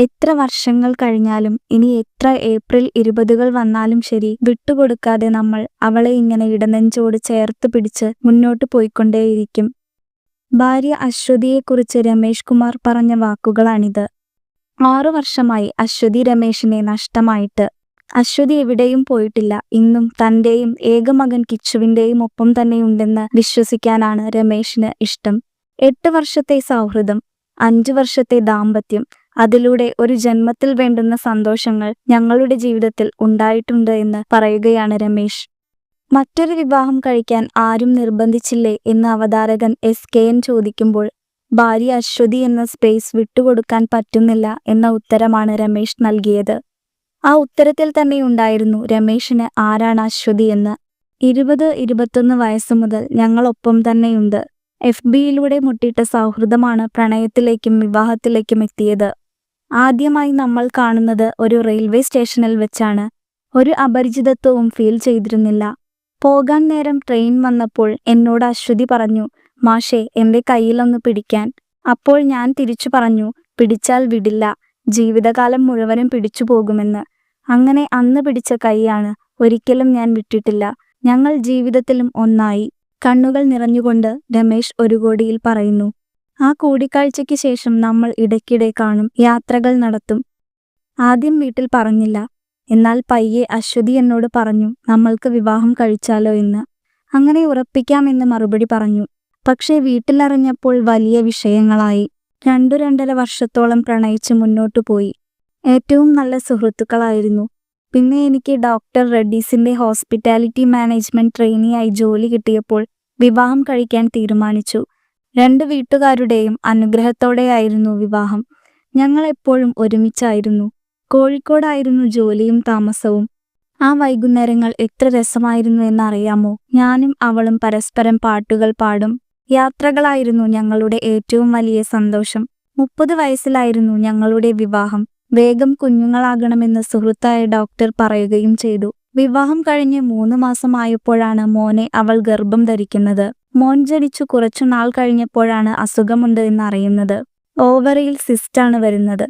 എത്ര വർഷങ്ങൾ കഴിഞ്ഞാലും ഇനി എത്ര ഏപ്രിൽ ഇരുപതുകൾ വന്നാലും ശരി വിട്ടുകൊടുക്കാതെ നമ്മൾ അവളെ ഇങ്ങനെ ഇടനെഞ്ചോട് ചേർത്ത് പിടിച്ച് മുന്നോട്ട് പോയിക്കൊണ്ടേയിരിക്കും. ഭാര്യ അശ്വതിയെക്കുറിച്ച് രമേഷ് കുമാർ പറഞ്ഞ വാക്കുകളാണിത്. ആറു വർഷമായി അശ്വതി രമേശിനെ നഷ്ടമായിട്ട്. അശ്വതി എവിടെയും പോയിട്ടില്ല. ഇന്നും തന്റെയും ഏകമകൻ കിച്ചുവിന്റെയും ഒപ്പം തന്നെയുണ്ടെന്ന് വിശ്വസിക്കാനാണ് രമേഷിന് ഇഷ്ടം. എട്ട് വർഷത്തെ സൗഹൃദം അഞ്ചു വർഷത്തെ ദാമ്പത്യം അതിലൂടെ ഒരു ജന്മത്തിൽ വേണ്ടുന്ന സന്തോഷങ്ങൾ ഞങ്ങളുടെ ജീവിതത്തിൽ ഉണ്ടായിട്ടുണ്ട് എന്ന് പറയുകയാണ് രമേശ് മറ്റൊരു വിവാഹം കഴിക്കാൻ ആരും നിർബന്ധിച്ചില്ലേ എന്ന് അവതാരകൻ എസ്. കെ. എൻ. ചോദിക്കുമ്പോൾ ഭാര്യ അശ്വതി എന്ന സ്പേസ് വിട്ടുകൊടുക്കാൻ പറ്റുന്നില്ല എന്ന ഉത്തരമാണ് രമേശ് നൽകിയത്. ആ ഉത്തരത്തിൽ തന്നെ ഉണ്ടായിരുന്നു രമേശിന് ആരാണ് അശ്വതി എന്ന്. ഇരുപത് ഇരുപത്തൊന്ന് വയസ്സ് മുതൽ ഞങ്ങളൊപ്പം തന്നെയുണ്ട്. എഫ്. ബിയിലൂടെ മുട്ടിയിട്ട സൗഹൃദമാണ് പ്രണയത്തിലേക്കും വിവാഹത്തിലേക്കും എത്തിയത്. ആദ്യമായി നമ്മൾ കാണുന്നത് ഒരു റെയിൽവേ സ്റ്റേഷനിൽ വെച്ചാണ്. ഒരു അപരിചിതത്വവും ഫീൽ ചെയ്തിരുന്നില്ല. പോകാൻ നേരം ട്രെയിൻ വന്നപ്പോൾ എന്നോട് അശ്വതി പറഞ്ഞു മാഷേ എന്റെ കയ്യിലൊന്ന് പിടിക്കാൻ. അപ്പോൾ ഞാൻ തിരിച്ചു പറഞ്ഞു പിടിച്ചാൽ വിടില്ല. ജീവിതകാലം മുഴുവനും പിടിച്ചു പോകുമെന്ന്. അങ്ങനെ അന്ന് പിടിച്ച കൈയാണ് ഒരിക്കലും ഞാൻ വിട്ടിട്ടില്ല. ഞങ്ങൾ ജീവിതത്തിലും ഒന്നായി. കണ്ണുകൾ നിറഞ്ഞുകൊണ്ട് രമേശ് ഒരു കോടിയിൽ പറയുന്നു ആ കൂടിക്കാഴ്ചയ്ക്ക് ശേഷം നമ്മൾ ഇടയ്ക്കിടെ കാണും യാത്രകൾ നടത്തും. ആദ്യം വീട്ടിൽ പറഞ്ഞില്ല. എന്നാൽ പയ്യെ അശ്വതി എന്നോട് പറഞ്ഞു നമ്മൾക്ക് വിവാഹം കഴിച്ചാലോ എന്ന്. അങ്ങനെ ഉറപ്പിക്കാമെന്ന് മറുപടി പറഞ്ഞു. പക്ഷേ വീട്ടിലറിഞ്ഞപ്പോൾ വലിയ വിഷയങ്ങളായി. രണ്ടു രണ്ടര വർഷത്തോളം പ്രണയിച്ച് മുന്നോട്ടു പോയി. ഏറ്റവും നല്ല സുഹൃത്തുക്കളായിരുന്നു. പിന്നെ എനിക്ക് ഡോക്ടർ റെഡ്ഡീസിന്റെ ഹോസ്പിറ്റാലിറ്റി മാനേജ്മെന്റ് ട്രെയിനിയായി ജോലി കിട്ടിയപ്പോൾ വിവാഹം കഴിക്കാൻ തീരുമാനിച്ചു. രണ്ട് വീട്ടുകാരുടെയും അനുഗ്രഹത്തോടെയായിരുന്നു വിവാഹം. ഞങ്ങൾ എപ്പോഴും ഒരുമിച്ചായിരുന്നു. കോഴിക്കോടായിരുന്നു ജോലിയും താമസവും. ആ വൈകുന്നേരങ്ങൾ എത്ര രസമായിരുന്നു എന്നറിയാമോ? ഞാനും അവളും പരസ്പരം പാട്ടുകൾ പാടും. യാത്രകളായിരുന്നു ഞങ്ങളുടെ ഏറ്റവും വലിയ സന്തോഷം. മുപ്പത് വയസ്സിലായിരുന്നു ഞങ്ങളുടെ വിവാഹം. വേഗം കുഞ്ഞുങ്ങളാകണമെന്ന് സുഹൃത്തായ ഡോക്ടർ പറയുകയും ചെയ്തു. വിവാഹം കഴിഞ്ഞ് മൂന്ന് മാസമായപ്പോഴാണ് മോനെ അവൾ ഗർഭം ധരിക്കുന്നത്. മോൻ ജനിച്ചു കുറച്ചു നാൾ കഴിഞ്ഞപ്പോഴാണ് അസുഖമുണ്ട് എന്നറിയുന്നത്. ഓവറിയിൽ സിസ്റ്റാണ് വരുന്നത്.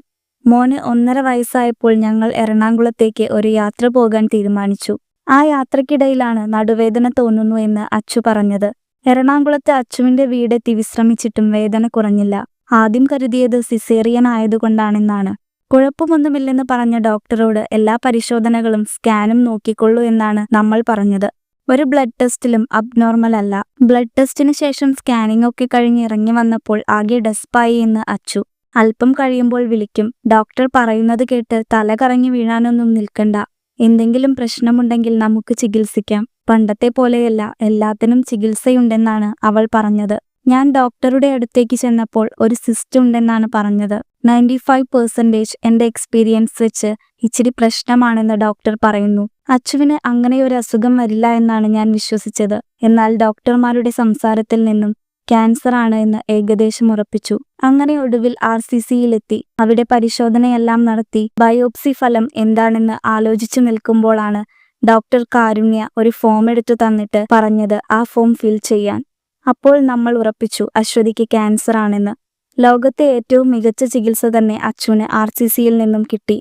മോന് ഒന്നര വയസ്സായപ്പോൾ ഞങ്ങൾ എറണാകുളത്തേക്ക് ഒരു യാത്ര പോകാൻ തീരുമാനിച്ചു. ആ യാത്രക്കിടയിലാണ് നടുവേദന തോന്നുന്നു എന്ന് അച്ചു പറഞ്ഞത്. എറണാകുളത്തെ അച്ചുവിന്റെ വീടെത്തി വിശ്രമിച്ചിട്ടും വേദന കുറഞ്ഞില്ല. ആദ്യം കരുതിയത് സിസേറിയൻ ആയതുകൊണ്ടാണെന്നാണ്. കുഴപ്പമൊന്നുമില്ലെന്ന് പറഞ്ഞ ഡോക്ടറോട് എല്ലാ പരിശോധനകളും സ്കാനും നോക്കിക്കൊള്ളൂ എന്നാണ് നമ്മൾ പറഞ്ഞത്. ഒരു ബ്ലഡ് ടെസ്റ്റിലും അബ്നോർമൽ അല്ല. ബ്ലഡ് ടെസ്റ്റിന് ശേഷം സ്കാനിംഗ് ഒക്കെ കഴിഞ്ഞ് ഇറങ്ങി വന്നപ്പോൾ ആകെ ഡെസ്പായി എന്ന് അച്ചു. അല്പം കഴിയുമ്പോൾ വിളിക്കും. ഡോക്ടർ പറയുന്നത് കേട്ട് തല കറങ്ങി വീഴാനൊന്നും നിൽക്കണ്ട. എന്തെങ്കിലും പ്രശ്നമുണ്ടെങ്കിൽ നമുക്ക് ചികിത്സിക്കാം. പണ്ടത്തെ പോലെയല്ല എല്ലാത്തിനും ചികിത്സയുണ്ടെന്നാണ് അവൾ പറഞ്ഞത്. ഞാൻ ഡോക്ടറുടെ അടുത്തേക്ക് ചെന്നപ്പോൾ ഒരു സിസ്റ്റ് ഉണ്ടെന്നാണ് പറഞ്ഞത്. നയന്റി ഫൈവ് പെർസെന്റേജ് എന്റെ എക്സ്പീരിയൻസ് വെച്ച് ഇച്ചിരി പ്രശ്നമാണെന്ന് ഡോക്ടർ പറയുന്നു. അച്ചുവിന് അങ്ങനെ ഒരു അസുഖം വരില്ല എന്നാണ് ഞാൻ വിശ്വസിച്ചത്. എന്നാൽ ഡോക്ടർമാരുടെ സംസാരത്തിൽ നിന്നും ക്യാൻസർ ആണ് എന്ന് ഏകദേശം ഉറപ്പിച്ചു. അങ്ങനെ ഒടുവിൽ ആർ സി സിയിലെത്തി. അവിടെ പരിശോധനയെല്ലാം നടത്തി. ബയോപ്സി ഫലം എന്താണെന്ന് ആലോചിച്ചു നിൽക്കുമ്പോഴാണ് ഡോക്ടർ കാരുണ്യ ഒരു ഫോം എടുത്തു തന്നിട്ട് പറഞ്ഞത് ആ ഫോം ഫിൽ ചെയ്യാൻ. അപ്പോൾ നമ്മൾ ഉറപ്പിച്ചു അശ്വതിക്ക് ക്യാൻസർ ആണെന്ന് ലോകത്തെ ഏറ്റവും മികച്ച ചികിത്സ തന്നെ അച്ചുവിന് ആർ സി സിയിൽ നിന്നും കിട്ടി.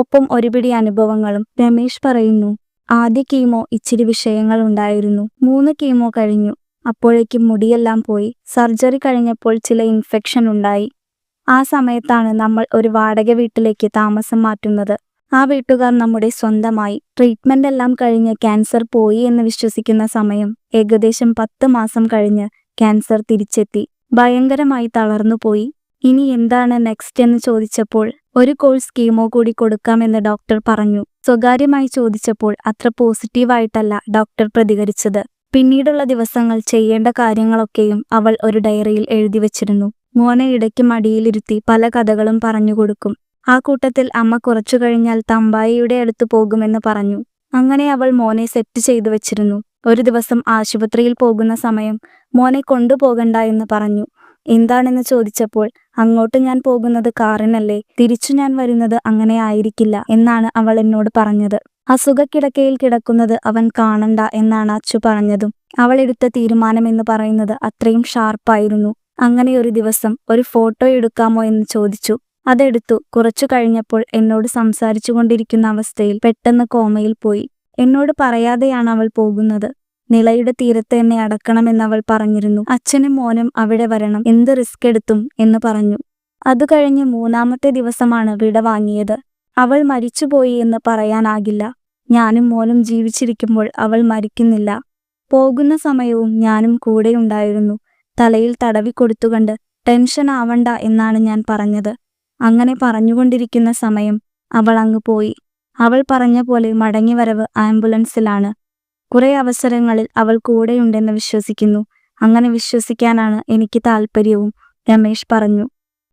ഒപ്പം ഒരുപിടി അനുഭവങ്ങളും രമേശ് പറയുന്നു. ആദ്യ കീമോ ഇച്ചിരി വിഷയങ്ങൾ ഉണ്ടായിരുന്നു. മൂന്ന് കീമോ കഴിഞ്ഞു. അപ്പോഴേക്കും മുടിയെല്ലാം പോയി. സർജറി കഴിഞ്ഞപ്പോൾ ചില ഇൻഫെക്ഷൻ ഉണ്ടായി. ആ സമയത്താണ് നമ്മൾ ഒരു വാടക വീട്ടിലേക്ക് താമസം മാറ്റുന്നത്. ആ വീട്ടുകാർ നമ്മുടെ സ്വന്തമായി. ട്രീറ്റ്മെന്റ് എല്ലാം കഴിഞ്ഞ് ക്യാൻസർ പോയി എന്ന് വിശ്വസിക്കുന്ന സമയം ഏകദേശം പത്ത് മാസം കഴിഞ്ഞ് ക്യാൻസർ തിരിച്ചെത്തി. ഭയങ്കരമായി തളർന്നു പോയി ഇനി എന്താണ് നെക്സ്റ്റ് എന്ന് ചോദിച്ചപ്പോൾ ഒരു കോഴ്സ് കീമോ കൂടി കൊടുക്കാമെന്ന് ഡോക്ടർ പറഞ്ഞു. സ്വകാര്യമായി ചോദിച്ചപ്പോൾ അത്ര പോസിറ്റീവായിട്ടല്ല ഡോക്ടർ പ്രതികരിച്ചത്. പിന്നീടുള്ള ദിവസങ്ങൾ ചെയ്യേണ്ട കാര്യങ്ങളൊക്കെയും അവൾ ഒരു ഡയറിയിൽ എഴുതി വച്ചിരുന്നു. മോനെ ഇടയ്ക്ക് മടിയിലിരുത്തി പല കഥകളും പറഞ്ഞു കൊടുക്കും. ആ കൂട്ടത്തിൽ അമ്മ കുറച്ചു കഴിഞ്ഞാൽ തമ്പായിയുടെ അടുത്ത് പോകുമെന്ന് പറഞ്ഞു. അങ്ങനെ അവൾ മോനെ സെറ്റ് ചെയ്തു വെച്ചിരുന്നു. ഒരു ദിവസം ആശുപത്രിയിൽ പോകുന്ന സമയം മോനെ കൊണ്ടുപോകണ്ട എന്ന് പറഞ്ഞു. എന്താണെന്ന് ചോദിച്ചപ്പോൾ അങ്ങോട്ട് ഞാൻ പോകുന്നത് കാറിനല്ലേ? തിരിച്ചു ഞാൻ വരുന്നത് അങ്ങനെ ആയിരിക്കില്ല എന്നാണ് അവൾ എന്നോട് പറഞ്ഞത്. അസുഖക്കിടക്കയിൽ കിടക്കുന്നത് അവൻ കാണണ്ട എന്നാണ് അച്ചു പറഞ്ഞതും. അവൾ എടുത്ത തീരുമാനം എന്ന് പറയുന്നത് അത്രയും ഷാർപ്പായിരുന്നു. അങ്ങനെ ഒരു ദിവസം ഒരു ഫോട്ടോ എടുക്കാമോ എന്ന് ചോദിച്ചു. അതെടുത്തു. കുറച്ചു കഴിഞ്ഞപ്പോൾ എന്നോട് സംസാരിച്ചു കൊണ്ടിരിക്കുന്ന അവസ്ഥയിൽ പെട്ടെന്ന് കോമയിൽ പോയി. എന്നോട് പറയാതെയാണ് അവൾ പോകുന്നത്. നിളയുടെ തീരത്ത് എന്നെ അടക്കണമെന്ന് അവൾ പറഞ്ഞിരുന്നു. അച്ഛനും മോനും അവിടെ വരണം. എന്ത് റിസ്ക് എടുത്തും എന്ന് പറഞ്ഞു. അത് കഴിഞ്ഞ് മൂന്നാമത്തെ ദിവസമാണ് വിട വാങ്ങിയത്. അവൾ മരിച്ചുപോയി എന്ന് പറയാനാകില്ല. ഞാനും മോനും ജീവിച്ചിരിക്കുമ്പോൾ അവൾ മരിക്കുന്നില്ല. പോകുന്ന സമയവും ഞാനും കൂടെയുണ്ടായിരുന്നു തലയിൽ തടവി കൊടുത്തുകൊണ്ട് ടെൻഷൻ ആവണ്ട എന്നാണ് ഞാൻ പറഞ്ഞത്. അങ്ങനെ പറഞ്ഞുകൊണ്ടിരിക്കുന്ന സമയം അവൾ അങ്ങ് പോയി. അവൾ പറഞ്ഞ പോലെ മടങ്ങിവരവ് ആംബുലൻസിലാണ്. കുറെ അവസരങ്ങളിൽ അവൾ കൂടെയുണ്ടെന്ന് വിശ്വസിക്കുന്നു. അങ്ങനെ വിശ്വസിക്കാനാണ് എനിക്ക് താല്പര്യവും രമേശ് പറഞ്ഞു.